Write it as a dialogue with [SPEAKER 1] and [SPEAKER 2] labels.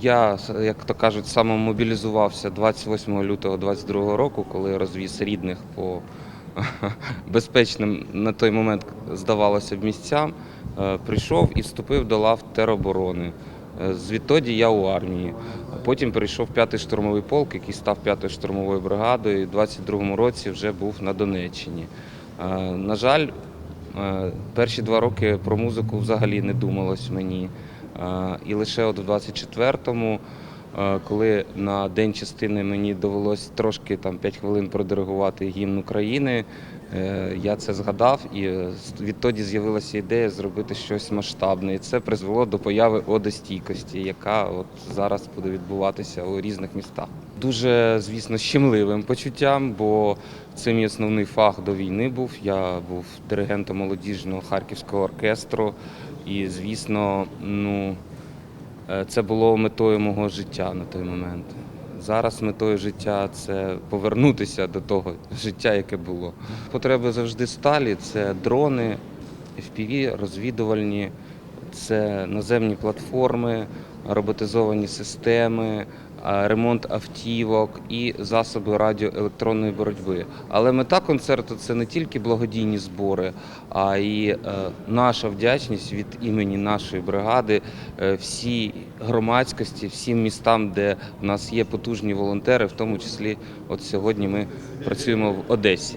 [SPEAKER 1] Я, як то кажуть, самомобілізувався 28 лютого 22 року, коли розвіз рідних по безпечним на той момент здавалося б місцям. Е, Прийшов і вступив до лав тероборони. Е, Звідтоді я у армії. Потім перейшов п'ятий штурмовий полк, який став п'ятою штурмовою бригадою. і У 22-му році вже був на Донеччині. Е, На жаль, перші два роки про музику взагалі не думалось мені. Е, І лише от в 24-му, е, коли на День частини мені довелось трошки там 5 хвилин продиригувати гімн України, е, я це згадав, і е, відтоді з'явилася ідея зробити щось масштабне. І це призвело до появи Оди стійкості, яка от зараз буде відбуватися у різних містах. Дуже, звісно, щемливим почуттям, бо це мій основний фах до війни був. Я був диригентом молодіжного харківського оркестру. І, звісно, ну, е, це було метою мого життя на той момент. Зараз метою життя це повернутися до того життя, яке було. Потреби завжди сталі це дрони, FPV, розвідувальні, це наземні платформи, роботизовані системи, ремонт автівок і засоби радіоелектронної боротьби. Але мета концерту це не тільки благодійні збори, а й е, наша вдячність від імені нашої бригади е, всій громадськості, всім містам, де в нас є потужні волонтери, в тому числі от сьогодні ми працюємо в Одесі.